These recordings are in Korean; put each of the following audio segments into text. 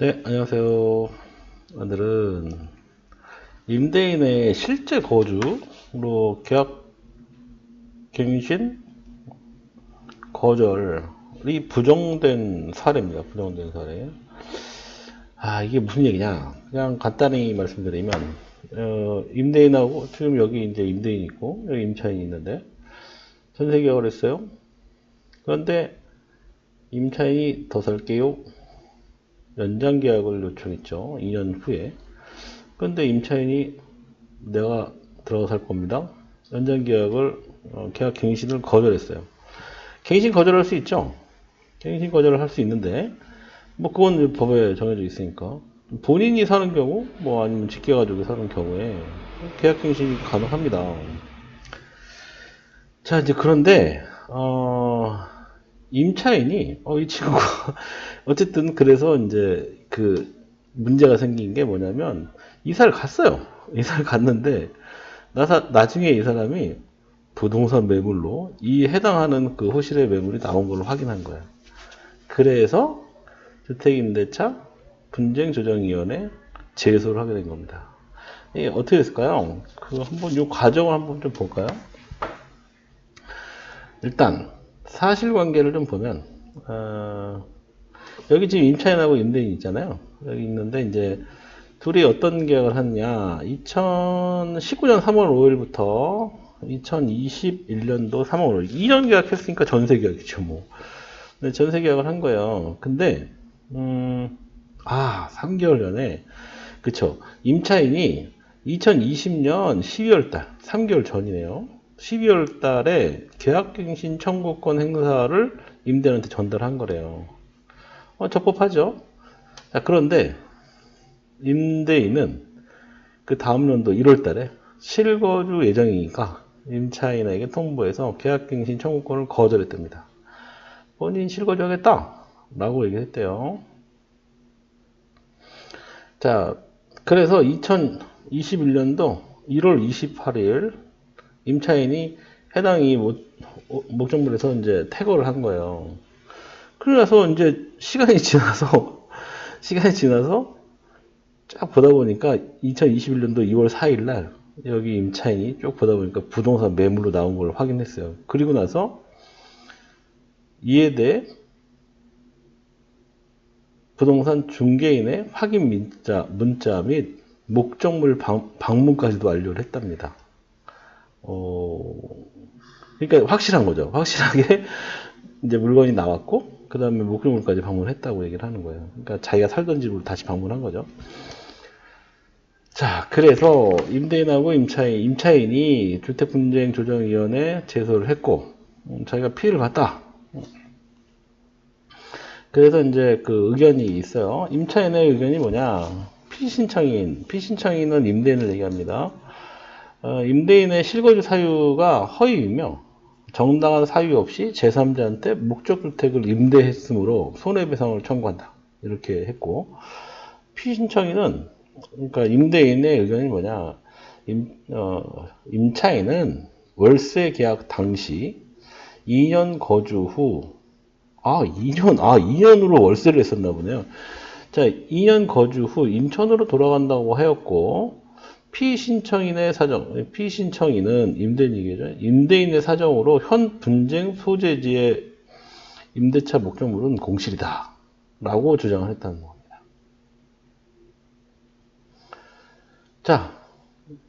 네, 안녕하세요. 오늘은 임대인의 실제 거주로 계약 갱신 거절이 부정된 사례입니다. 부정된 사례. 아, 이게 무슨 얘기냐? 그냥 간단히 말씀드리면, 어, 임대인하고, 지금 여기 이제 임대인 있고, 여기 임차인이 있는데, 전세 계약을 했어요. 그런데, 임차인이 더 살게요. 연장 계약을 요청했죠. 2년 후에. 그런데 임차인이 내가 들어가 살 겁니다. 연장 계약을 어, 계약 갱신을 거절했어요. 갱신 거절할 수 있죠. 갱신 거절을 할 수 있는데 뭐 그건 법에 정해져 있으니까 본인이 사는 경우 뭐 아니면 직계 가족이 사는 경우에 계약 갱신이 가능합니다. 자 이제 그런데 어, 임차인이 어, 이 친구가 어쨌든 그래서 이제 그 문제가 생긴 게 뭐냐면 이사를 갔어요. 이사를 갔는데 나사, 나중에 이 사람이 부동산 매물로 이 해당하는 그 호실의 매물이 나온 걸로 확인한 거야. 그래서 주택임대차 분쟁조정위원회 제소를 하게 된 겁니다. 이게 어떻게 됐을까요? 그 한번 이 과정을 한번 좀 볼까요? 일단 사실관계를 좀 보면 어, 여기 지금 임차인하고 임대인 있잖아요. 여기 있는데 이제 둘이 어떤 계약을 했냐? 2019년 3월 5일부터 2021년도 3월 5일 2년 계약했으니까 전세 계약이죠, 뭐. 근데 전세 계약을 한 거예요. 근데 음, 아 3개월 전에 그쵸? 임차인이 2020년 12월 달 3개월 전이네요. 12월 달에 계약갱신 청구권 행사를 임대인한테 전달한 거래요. 어, 적법하죠? 자, 그런데 임대인은 그 다음 연도 1월 달에 실거주 예정이니까 임차인에게 통보해서 계약갱신 청구권을 거절했답니다. 본인 실거주 하겠다 라고 얘기했대요. 자, 그래서 2021년도 1월 28일 임차인이 해당 이 목적물에서 이제 퇴거를 한 거예요. 그래서 이제 시간이 지나서 시간이 지나서 쫙 보다 보니까 2021년도 2월 4일 날 여기 임차인이 쭉 보다 보니까 부동산 매물로 나온 걸 확인했어요. 그리고 나서 이에 대해 부동산 중개인의 확인 문자, 문자 및 목적물 방, 방문까지도 완료를 했답니다. 어, 그러니까 확실한 거죠. 확실하게 이제 물건이 나왔고, 그 다음에 목적물까지 방문했다고 얘기를 하는 거예요. 그러니까 자기가 살던 집으로 다시 방문한 거죠. 자, 그래서 임대인하고 임차인, 임차인이 주택분쟁조정위원회 제소를 했고, 음, 자기가 피해를 봤다. 그래서 이제 그 의견이 있어요. 임차인의 의견이 뭐냐? 피신청인, 피신청인은 임대인을 얘기합니다. 어, 임대인의 실거주 사유가 허위이며 정당한 사유 없이 제3자한테 목적주택을 임대했으므로 손해배상을 청구한다. 이렇게 했고 피신청인은 그러니까 임대인의 의견이 뭐냐? 임, 어, 임차인은 월세 계약 당시 2년 거주 후 아, 2년, 아, 2년으로 월세를 했었나 보네요. 자, 2년 거주 후 인천으로 돌아간다고 하였고, 피신청인의 사정, 피신청인은 임대인이겠죠. 임대인의 사정으로 현 분쟁 소재지의 임대차 목적물은 공실이다. 라고 주장을 했다는 겁니다. 자,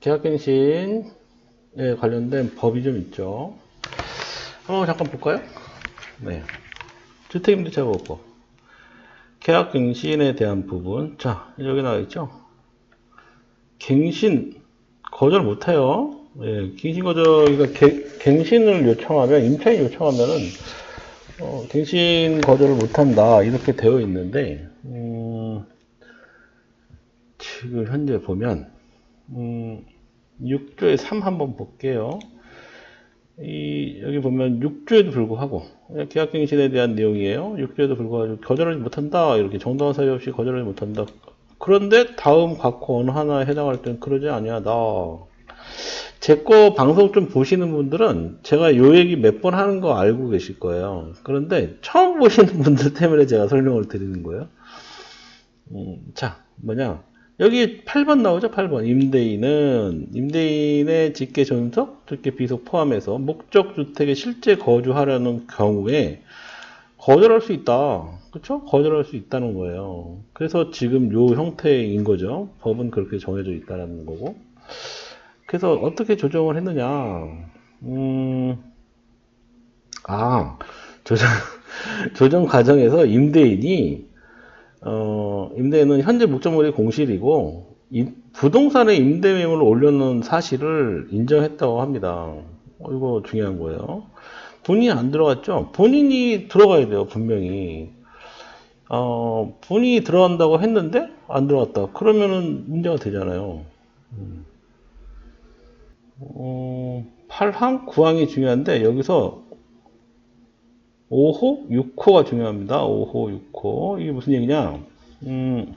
계약갱신에 관련된 법이 좀 있죠. 한번 잠깐 볼까요? 네. 주택임대차보호법. 계약갱신에 대한 부분. 자, 여기 나와 있죠? 갱신, 거절 못해요. 예, 갱신 거절, 그러니까 개, 갱신을 요청하면, 임차인이 요청하면은, 어, 갱신 거절을 못한다. 이렇게 되어 있는데, 음, 지금 현재 보면, 음, 6조의 3 한번 볼게요. 이 여기 보면 6조에도 불구하고 계약갱신에 대한 내용이에요. 6조에도 불구하고 거절하지 못한다. 이렇게 정당한 사유 없이 거절하지 못한다. 그런데 다음 어느 하나에 해당할 때는 그러지 아니하다. 제 거 방송 좀 보시는 분들은 제가 요 얘기 몇 번 하는 거 알고 계실 거예요. 그런데 처음 보시는 분들 때문에 제가 설명을 드리는 거예요. 음, 자, 뭐냐. 여기 8번 나오죠? 8번. 임대인은, 임대인의 직계 존속, 직계 비속 포함해서 목적 주택에 실제 거주하려는 경우에 거절할 수 있다. 그쵸? 거절할 수 있다는 거예요. 그래서 지금 요 형태인 거죠. 법은 그렇게 정해져 있다는 거고. 그래서 어떻게 조정을 했느냐. 음, 아, 조정, 조정 과정에서 임대인이 어, 임대인은 현재 목적물이 공실이고 이- 부동산의 임대 매물을 올려놓은 사실을 인정했다고 합니다. 어, 이거 중요한 거예요. 본인이 안 들어갔죠? 본인이 들어가야 돼요, 분명히. 어, 본인이 들어간다고 했는데 안 들어갔다. 그러면은 문제가 되잖아요. 음. 어, 8항, 9항이 중요한데 여기서 5호, 6호가 중요합니다. 5호, 6호. 이게 무슨 얘기냐? 음,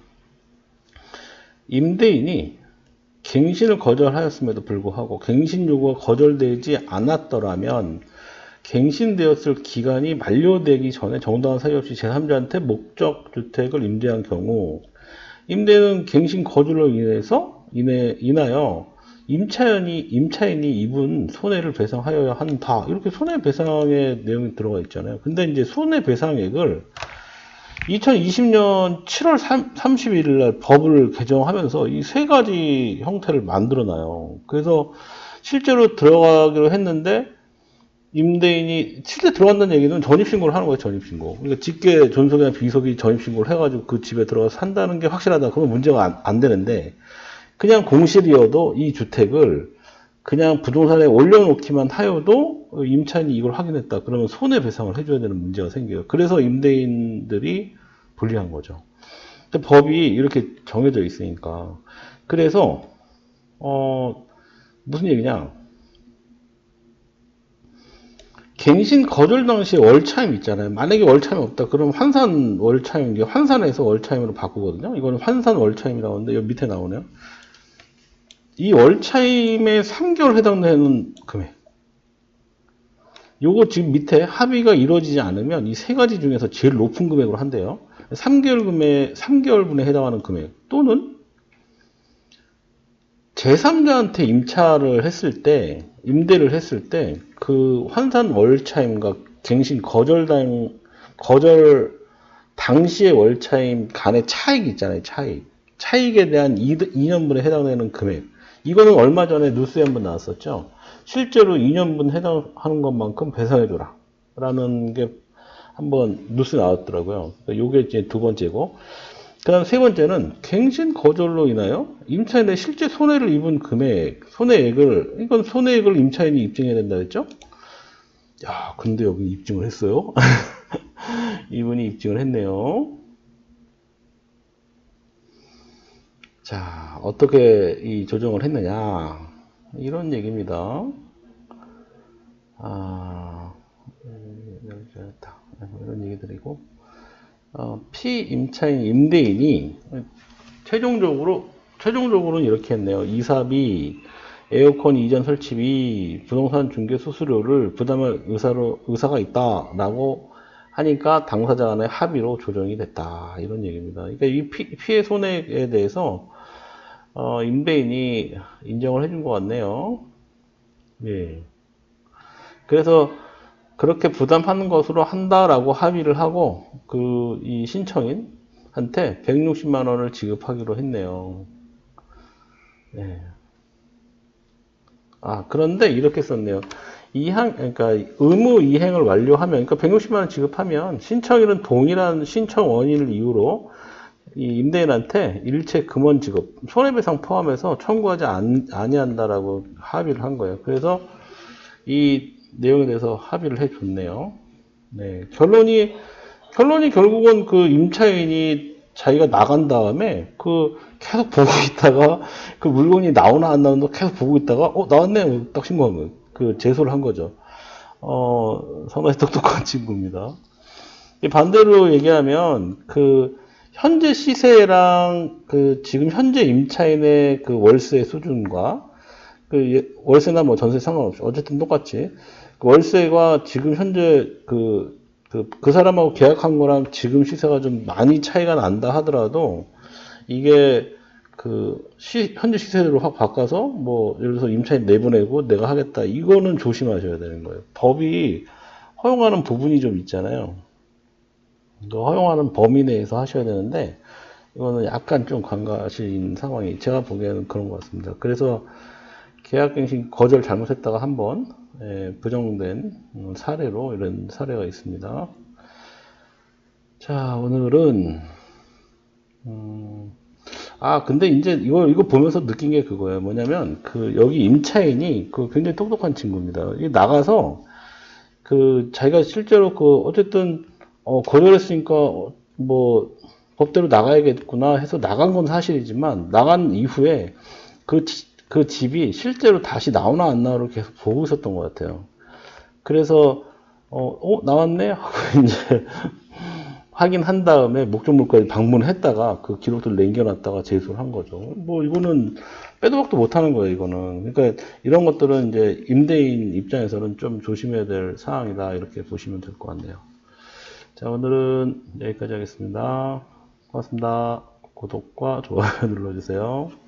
임대인이 갱신을 거절하였음에도 불구하고 갱신 요구가 거절되지 않았더라면 갱신되었을 기간이 만료되기 전에 정당한 사유 없이 제3자한테 목적 주택을 임대한 경우 임대는 갱신 거절로 인해서 인해, 인하여 임차인이 임차인이 입은 손해를 배상하여야 한다. 이렇게 손해배상의 내용이 들어가 있잖아요. 근데 이제 손해배상액을 2020년 7월 30일 날 법을 개정하면서 이 세 가지 형태를 만들어 놔요. 그래서 실제로 들어가기로 했는데 임대인이 실제 들어간다는 얘기는 전입신고를 하는 거예요, 전입신고. 그러니까 직계 존속이나 비속이 전입신고를 해가지고 그 집에 들어가서 산다는 게 확실하다. 그러면 문제가 안, 안 되는데, 그냥 공실이어도 이 주택을 그냥 부동산에 올려놓기만 하여도 임차인이 이걸 확인했다. 그러면 손해배상을 해줘야 되는 문제가 생겨요. 그래서 임대인들이 불리한 거죠. 법이 이렇게 정해져 있으니까. 그래서, 어, 무슨 얘기냐. 갱신 거절 당시에 월차임 있잖아요. 만약에 월차임이 없다. 그럼 환산 월차임, 이게 환산해서 월차임으로 바꾸거든요. 이거는 환산 월차임이라고 하는데, 여기 밑에 나오네요. 이 월차임에 3개월 해당되는 금액. 요거 지금 밑에 합의가 이루어지지 않으면 이 세 가지 중에서 제일 높은 금액으로 한대요. 3개월 금액, 3개월분에 해당하는 금액. 또는 제3자한테 임차를 했을 때, 임대를 했을 때, 그 환산 월차임과 갱신 거절당, 거절 당시의 월차임 간의 차익 있잖아요, 차익. 차익에 대한 2년분에 해당되는 금액. 이거는 얼마 전에 뉴스에 한번 나왔었죠. 실제로 2년분 해당하는 것만큼 배상해줘라. 라는 게 한번 뉴스 나왔더라고요. 요게 이제 두 번째고. 그 다음 세 번째는 갱신 거절로 인하여 임차인의 실제 손해를 입은 금액, 손해액을, 이건 손해액을 임차인이 입증해야 된다 했죠? 야, 근데 여기 입증을 했어요? 이분이 입증을 했네요. 자, 어떻게 이 조정을 했느냐. 이런 얘기입니다. 아. 이런 얘기들이고, 어, 피임차인 임대인이 최종적으로, 최종적으로는 이렇게 했네요. 이사비, 에어컨 이전 설치비, 부동산 중개 수수료를 부담할 의사로, 의사가 있다라고 하니까 당사자 간의 합의로 조정이 됐다. 이런 얘기입니다. 그러니까 이 피, 피해 손해에 대해서 어, 임대인이 인정을 해준 것 같네요. 예. 그래서 그렇게 부담하는 것으로 한다라고 합의를 하고 그 이 신청인한테 160만 원을 지급하기로 했네요. 예. 아 그런데 이렇게 썼네요. 이항 그러니까 의무 이행을 완료하면 그러니까 160만 원 지급하면 신청인은 동일한 신청 원인을 이유로 이 임대인한테 일체 금원 지급, 손해배상 포함해서 청구하지 않, 아니한다라고 합의를 한 거예요. 그래서 이 내용에 대해서 합의를 해줬네요. 네, 결론이 결론이 결국은 그 임차인이 자기가 나간 다음에 그 계속 보고 있다가 그 물건이 나오나 안 나오나 계속 보고 있다가 어 나왔네 딱 신고한 거예요. 그 제소를 한 거죠. 어 상당히 똑똑한 친구입니다. 이 반대로 얘기하면 그 현재 시세랑 그 지금 현재 임차인의 그 월세 수준과 그 예- 월세나 뭐 전세 상관없이 어쨌든 똑같이 그 월세가 지금 현재 그, 그, 그 사람하고 계약한 거랑 지금 시세가 좀 많이 차이가 난다 하더라도 이게 그 시, 현재 시세대로 확 바꿔서 뭐 예를 들어서 임차인 내보내고 내가 하겠다 이거는 조심하셔야 되는 거예요. 법이 허용하는 부분이 좀 있잖아요. 그 허용하는 범위 내에서 하셔야 되는데 이거는 약간 좀 관가하신 상황이 제가 보기에는 그런 것 같습니다. 그래서 계약갱신 거절 잘못했다가 한번 예, 부정된 음, 사례로 이런 사례가 있습니다. 자 오늘은 음, 아, 근데 이제 이거, 이거 보면서 느낀 게 그거예요. 뭐냐면, 그, 여기 임차인이 그 굉장히 똑똑한 친구입니다. 이 나가서, 그, 자기가 실제로 그, 어쨌든, 어, 거절했으니까, 어, 뭐, 법대로 나가야겠구나 해서 나간 건 사실이지만, 나간 이후에 그, 지- 그 집이 실제로 다시 나오나 안 나오를 계속 보고 있었던 것 같아요. 그래서, 어, 어, 나왔네? 하고 이제, 확인한 다음에 목적물까지 방문했다가 그 기록들 남겨놨다가 제소를 한 거죠. 뭐 이거는 빼도 박도 못하는 거예요. 이거는 그러니까 이런 것들은 이제 임대인 입장에서는 좀 조심해야 될 사항이다 이렇게 보시면 될 것 같네요. 자 오늘은 여기까지 하겠습니다. 고맙습니다. 구독과 좋아요 눌러주세요.